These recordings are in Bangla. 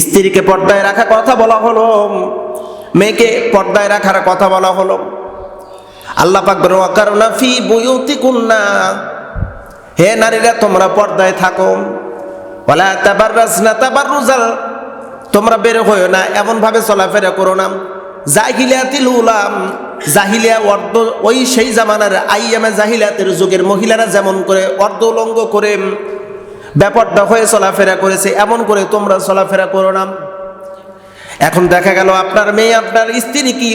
স্ত্রীকে পর্দায় রাখা কথা বলা হলো, মেয়েকে পর্দায় রাখার কথা বলা হলো। আল্লাহ পাক ওয়াকারনা ফি বুয়ুতিকুন্না। হে নারীরা, তোমরা পর্দায় থাকো। ওয়ালা তাবাররাজনা তাবাররুজাল। তোমরা বের হইও না এমন ভাবে চলাফেরা করো না। জাহিলিয়াতিল উলাম। জাহিলিয়া অর্ধ, ওই সেই জামানার আইয়ামে জাহিলিয়াতের যুগের মহিলারা যেমন করে অর্ধ উলঙ্গ করে ব্যাপারটা হয়ে চলাফেরা করেছে, এমন করে তোমরা চলাফেরা করো না। এখন দেখা গেল আপনার মেয়ে, আপনার স্ত্রী কি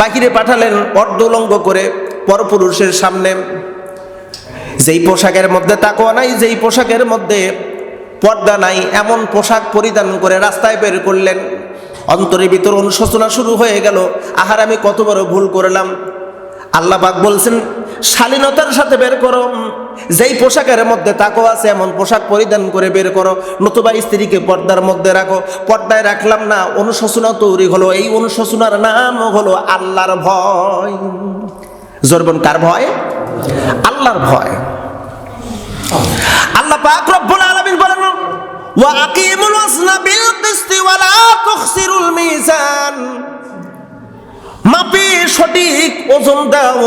বাহিরে পাঠালেন অর্ধ উলঙ্গ করে পরপুরুষের সামনে? যেই পোশাকের মধ্যে তাকোয়া নাই, যেই পোশাকের মধ্যে পর্দা নাই, এমন পোশাক পরিধান করে রাস্তায় বের করলেন। অন্তরের ভিতর অনুশোচনা শুরু হয়ে গেল, আহার আমি কত বড় ভুল করলাম। আল্লাহ পাক বলছেন, শালীনতার সাথে বের করো। যেই পোশাকের মধ্যে তাকো আছে, এমন পোশাক পরিধান করে বের করো। নতুবা স্ত্রীকে পর্দার মধ্যে রাখো। পর্দায় রাখলাম না, অনুশোচনা তৈরি হলো। এই অনুশোচনার নাম হলো আল্লাহর ভয়। জোরবন কার ভয়? আল্লাহর ভয়। আল্লাহ পাক রব্বুল আলামিন বলেন, ওয়া আকিমুল ওয়াজনা বিল কিসতি ওয়া লা তুখসিরুল মিজান। মাপে সঠিক ওজন দাও।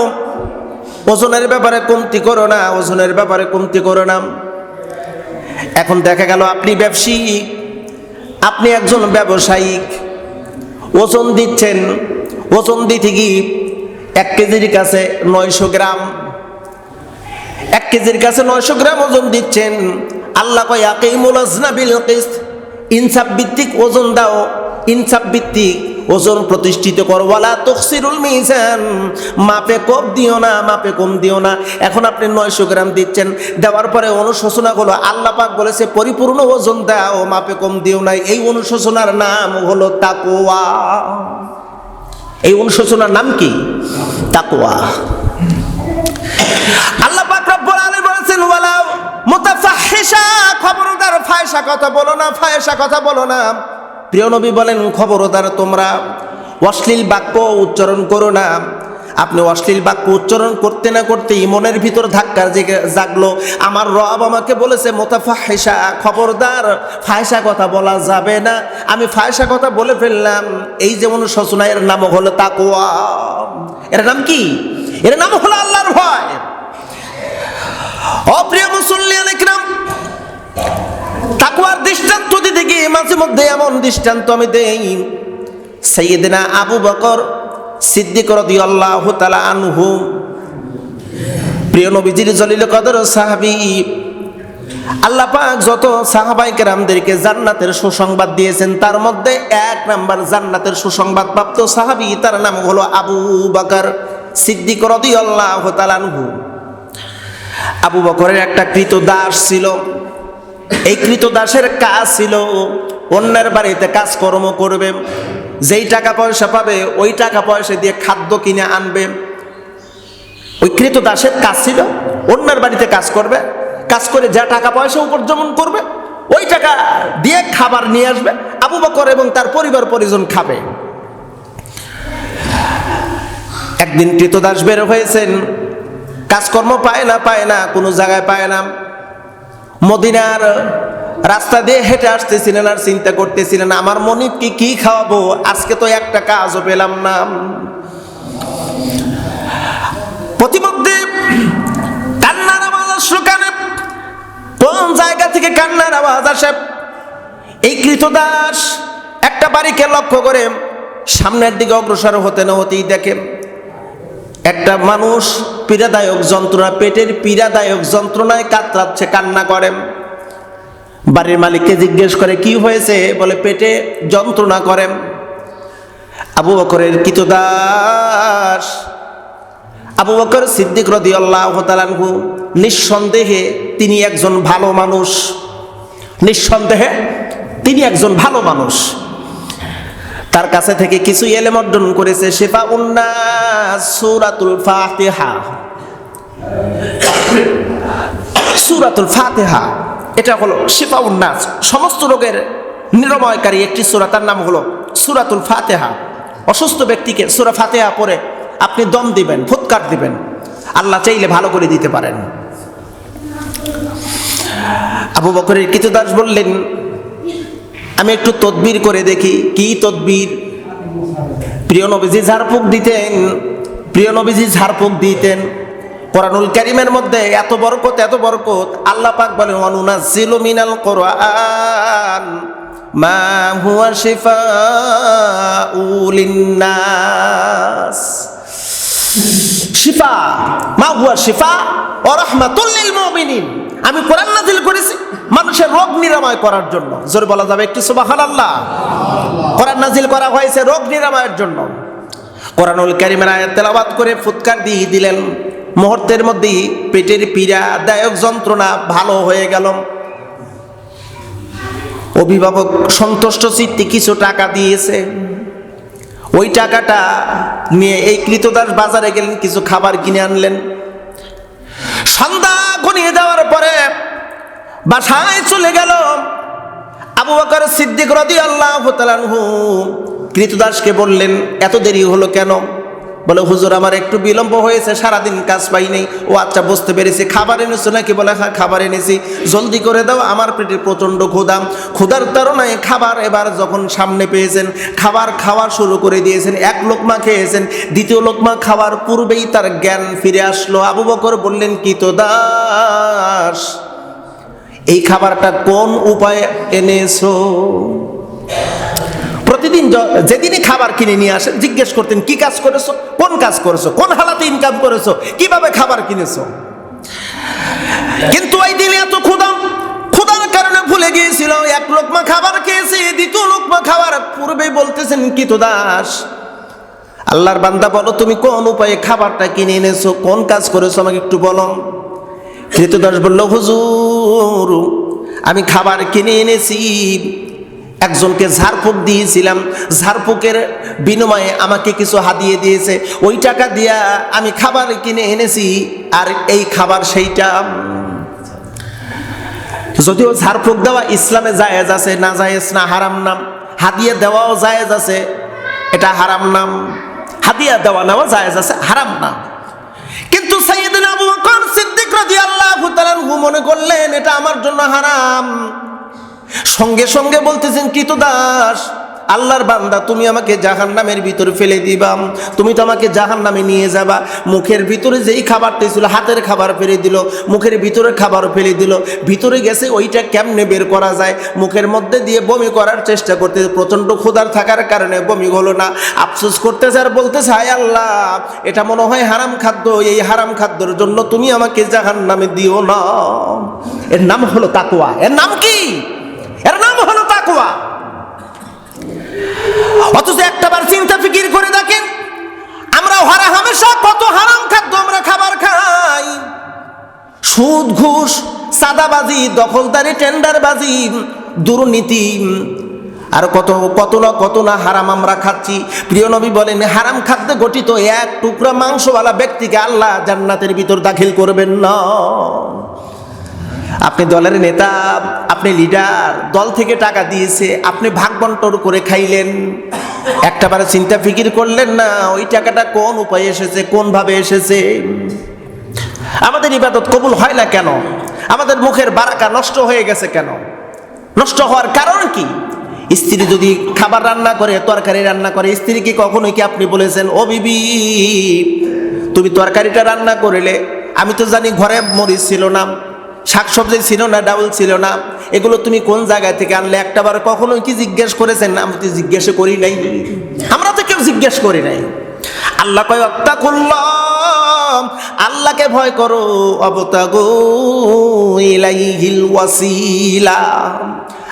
ওজনের ব্যাপারে কমতি করো না, ওজনের ব্যাপারে কমতি করো না। এখন দেখা গেল আপনি ব্যবসায়িক আপনি একজন ব্যবসায়িক। ওজন দিচ্ছেন, ওজন দিতে কি এক কেজির কাছে নয়শো গ্রাম। এক কেজির কাছে নয়শো গ্রাম ওজন দিচ্ছেন। আল্লাহ কয়, আকিমুল আজনা বিল ইনসাফ ভিত্তিক ওজন দাও। ইনসাফ ভিত্তিক ওজন প্রতিষ্ঠিত করো। ওয়ালা তকসিরুল মিজান। মাপে কম দিও না, মাপে কম দিও না। এখন আপনি নয়শো গ্রাম দিচ্ছেন। দেওয়ার পরে অনুশোচনা হলো, আল্লাহ পাক বলেছে, পরিপূর্ণ ওজন দাও, মাপে কম দিও না। এই অনুশোচনার নাম হলো তাকোয়া এই অনুশোচনার নাম কি? তাকোয়া আল্লাহ পাক রব্বুল আলামিন বলেছেন, ওয়ালা মুতাফাহিশা খবরদার, ফায়সা কথা বলো না, ফায়সা কথা বলো না। প্রিয় নবী বলেন খবরদার তোমরা অশ্লীল বাক্য উচ্চারণ করো না। আপনি অশ্লীল বাক্য উচ্চারণ করতে না করতেই মনের ভিতর ধাক্কা জেগে জাগলো। আমার রব আমাকে বলেছে মোতাফাহিশা খবরদার ফায়সা কথা বলা যাবে না। আমি ফায়সা কথা বলে ফেললাম। এই যেমন সচনা এর নাম হলো তাকোয়া এর নাম কি? এর নাম হলো আল্লাহর ভয়। অপ্রিয় মুসল্লিয়ান ইকরাম তাকওয়ার দৃষ্টান্ত দিতে গিয়ে মাঝে মধ্যে এমন দৃষ্টান্ত আমি দেই। সাইয়েদিনা আবু বকর সিদ্দিক রাদিয়াল্লাহু তাআলা আনহু, প্রিয় নবীজির জলিল কদর সাহাবী, আল্লাহ পাক যত সাহাবাই কেরামদেরকে জান্নাতের সুসংবাদ দিয়েছেন, তার মধ্যে এক নাম্বার জান্নাতের সুসংবাদ প্রাপ্ত সাহাবী, তার নাম হলো আবু বকর সিদ্দিক রাদিয়াল্লাহু তাআলা আনহু। আবু বকরের একটা কৃত দাস ছিল। এই কৃত দাসের কাজ ছিল, অন্যের বাড়িতে কাজকর্ম করবে, যেই টাকা পয়সা পাবে, ওই টাকা পয়সা দিয়ে খাদ্য কিনে আনবে। ওই কৃত দাসের কাজ ছিল, অন্যের বাড়িতে কাজ করবে, কাজ করে যা টাকা পয়সা উপার্জন করবে, ওই টাকা দিয়ে খাবার নিয়ে আসবে, আবু বকর এবং তার পরিবার পরিজন খাবে। একদিন কৃতদাস বের হয়েছেন, কাজকর্ম পায় না পায় না, কোনো জায়গায় পায় না। মদিনার রাস্তা দিয়ে হেঁটে আসতেছিলেন আর চিন্তা করতেছিলেন, আমার মনিবকে কি খাওয়াবো? আজকে তো একটা কাজও পেলাম না। প্রতিমধ্যে কান্নার আওয়াজ আসলো কানে। কোন জায়গা থেকে কান্নার আওয়াজ আসে? এই কৃতদাস একটা বাড়িকে লক্ষ্য করে সামনের দিকে অগ্রসর হতে না হতেই দেখে একটা মানুষ পীড়াদায়ক যন্ত্রণা, পেটের পীড়াদায়ক যন্ত্রণায় কাতরাচ্ছে, কান্না করে। বাড়ির মালিককে জিজ্ঞেস করে, কি হয়েছে? বলে, পেটে যন্ত্রণা করে। আবু বকরের কিতদাস, আবু বকর সিদ্দিক রদি আল্লাহ তালানহু নিঃসন্দেহে তিনি একজন ভালো মানুষ। নিঃসন্দেহে তিনি একজন ভালো মানুষ। তার কাছে থেকে কিছু এলেম অর্জন করেছে শেফা উন্নাস সুরাতুল ফাতিহা। সুরাতুল ফাতিহা, এটা হলো শেফা উন্নাস সমস্ত রোগের নিরাময়কারী একটি সুরা, তার নাম হলো সুরাতুল ফাতেহা। অসুস্থ ব্যক্তিকে সুরা ফাতেহা পরে আপনি দম দিবেন, ফুৎকার দিবেন। আল্লাহ চাইলে ভালো করে দিতে পারেন। আবু বকরের কিতুদাস বললেন আমি একটু তদবির করে দেখি। কি তদবির? প্রিয় নবীজি ঝাড়ফুঁক দিতেন, প্রিয় নবীজি ঝাড়ফুঁক দিতেন। কোরআনুল কারিমের মধ্যে এত বরকত এত বরকত। আল্লাহ পাক বলেন অনুনাজিলু মিনাল কোরআন মা হুয়া লিন্নাস। শিফা, মা হুয়া শিফা ও রাহমাতুল লিল মুমিনিন। আমি কোরআন নাজিল করেছি মানুষের রোগ নিরাময় করার জন্য। জোরে বলা যাবে একটু সুবহানাল্লাহ। কোরআন নাজিল করা হয়েছে রোগ নিরাময়ের জন্য। কোরআনুল কারিমের আয়াত তেলাওয়াত করে ফুৎকার দিয়ে দিলেন। মুহূর্তের মধ্যেই পেটের পীড়া দায়ক যন্ত্রণা ভালো হয়ে গেল। অভিভাবক সন্তুষ্ট চিত্তে কিছু টাকা দিয়েছে। ওই টাকাটা নিয়ে এই কৃতদাস বাজারে গেলেন, কিছু খাবার কিনে আনলেন। সন্ধ্যা ঘনিয়ে যাওয়ার পরে বাসায় চলে গেল। আবু বকর সিদ্দিক রদি আল্লাহ কৃতদাসকে বললেন, এত দেরি হলো কেন? বলে, হুজুর, আমার একটু বিলম্ব হয়েছে, সারাদিন কাজ পাই নেই। ও আচ্ছা বুঝতে পেরেছি, খাবার এনেছো নাকি? বলে হ্যাঁ খাবার এনেছি। জলদি করে দাও, আমার পেটে প্রচণ্ড ক্ষুদাম ক্ষুধার তারণায় খাবার এবার যখন সামনে পেয়েছেন, খাবার খাওয়া শুরু করে দিয়েছেন, এক লোকমা খেয়েছেন, দ্বিতীয় লোকমা খাওয়ার পূর্বেই তার জ্ঞান ফিরে আসলো। আবু বকর বললেন, কি তো দাস, এই খাবারটা কোন উপায়ে এনেছো? প্রতিদিন যেদিনই খাবার কিনে নিয়ে আসেন, জিজ্ঞেস করতেন, কি কাজ করেছ? কোন কাজ করেছ? কোন হালাতে ইনকাম করেছ? কীভাবে খাবার কিনেছো? কিন্তু ওই দিনে এত ক্ষুদাম ক্ষুদার কারণে ভুলে গিয়েছিল। এক লোকমা খাবার খেয়েছে, দ্বিতীয় লোকমা খাবার পূর্বেই বলতেছেন, কি তো দাস? আল্লাহর বান্দা বলো, তুমি কোন উপায়ে খাবারটা কিনে এনেছো? কোন কাজ করেছ? আমাকে একটু বলো। কৃতদাস বলল, হুজুর, আমি খাবার কিনে এনেছি। একজনকে ঝাড়ফুঁক দিয়েছিলাম। ঝাড়ফুঁকের বিনিময়ে আমাকে কিছু হাদিয়ে দিয়েছে। ওই টাকা দিয়া আমি খাবার কিনে এনেছি, আর এই খাবার সেইটা যদিও ঝাড়ফুঁক দেওয়া ইসলামে জায়েজ আছে, না জায়েজ, না হারাম নাম, হাদিয়া দেওয়াও জায়েজ আছে, এটা হারাম নাম, হাদিয়া দেওয়া নেওয়া জায়েজ আছে, হারাম নাম কিন্তু সাইয়েদিন আবু বকর সিদ্দিক রাদিয়াল্লাহু তাআলা মনে করলেন, এটা আমার জন্য হারাম। সঙ্গে সঙ্গে বলতেছেন কৃতদাস আল্লাহর বান্দা, তুমি আমাকে জাহান নামের ভিতরে ফেলে দিবাম তুমি তো আমাকে জাহান নামে নিয়ে যাবা। মুখের ভিতরে যেই খাবারটা ছিল, হাতের খাবার ফেলে দিল। মুখের ভিতরে খাবার ফেলে দিল। ভিতরে গেছে, ওইটা কেমনে বের করা যায়? মুখের মধ্যে দিয়ে বমি করার চেষ্টা করতে প্রচণ্ড ক্ষুধার থাকার কারণে বমি হলো না। আফসোস করতেছে আর বলতেছে, হায় আল্লাহ, এটা মনে হয় হারাম খাদ্য। এই হারাম খাদ্যর জন্য তুমি আমাকে জাহান নামে দিও না। এর নাম হলো তাকুয়া এর নাম কি? এর নাম হলো তাকুয়া অথচ একটাবার চিন্তা ফিকির করে দেখেন আমরা হারা হামেশা কত হারাম খাদ্য আমরা খাবার খাই। সুদ, ঘুষ, সাদাবাজি, দখলদারি, টেন্ডারবাজি, দুর্নীতি, আর কত কত না কত না হারাম আমরা খাচ্ছি। প্রিয় নবী বলেন, হারাম খাদ্যে গঠিত এক টুকরা মাংসওয়ালা ব্যক্তিকে আল্লাহ জান্নাতের ভিতর দাখিল করবেন না। আপনি দলের নেতা, আপনি লিডার দল থেকে টাকা দিয়েছে, আপনি ভাগ বন্টন করে খাইলেন। একটাবারে চিন্তা ফিকির করলেন না, ওই টাকাটা কোন উপায়ে এসেছে কোন ভাবে এসেছে? আমাদের ইবাদত কবুল হয় না কেন? আমাদের মুখের বারাকা নষ্ট হয়ে গেছে কেন? নষ্ট হওয়ার কারণ কি? স্ত্রী যদি খাবার রান্না করে, তরকারি রান্না করে, স্ত্রীকে কখনোই কি আপনি বলেছেন, ও বিবি, তুমি তরকারিটা রান্না করলে, আমি তো জানি ঘরে মরিচ ছিল না। শাকসবজি ছিল না, ডাউল ছিল না। এগুলো তুমি কোন জায়গা থেকে আনলে? একটাবার কখনোই কি জিজ্ঞেস করেছেন? না আমি তো জিজ্ঞেস করি নাই। আমরা তো কেউ জিজ্ঞেস করি নাই। আল্লাহ কয় অত্তাকুল্লাহ আল্লাহকে ভয় করো অবতা অবতাগো ইলাইহিল ওয়াসিলা।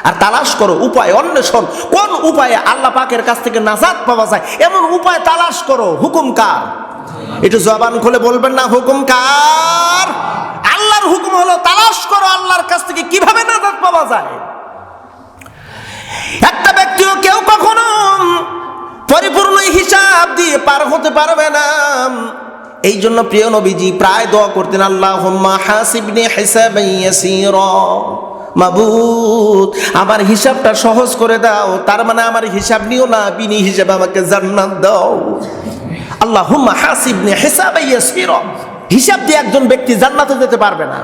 আর তালাশ করো, উপায় অন্বেষণ। কোন উপায়ে আল্লাহ পাকের কাছ থেকে নাজাত পাওয়া যায়? এমন উপায় তালাশ করো, হুকুম কার? একটু জবান খুলে বলবেন না, হুকুম কার? আল্লাহর হুকুম হলো তালাশ করো আল্লাহর কাছ থেকে, কীভাবে নাজাত পাওয়া যায়? একটা ব্যক্তিও কেউ কখনো পরিপূর্ণ হিসাব দিয়ে পার হতে পারবে না। এই জন্য প্রিয় নবীজি প্রায় দোয়া করতেন আল্লাহ হাসিবনি হিসাবান ইয়াসীরা। মাবুদ, আমার হিসাবটা সহজ করে দাও, তার মানে আমার হিসাব নিও না, বিনি হিসাবে আমাকে জান্নাত দাও। আল্লাহ হুম্মা হাসিবনি হিসাবান ইয়াসীরা। হিসাব দিয়ে একজন ব্যক্তি জান্নাতে যেতে পারবে না।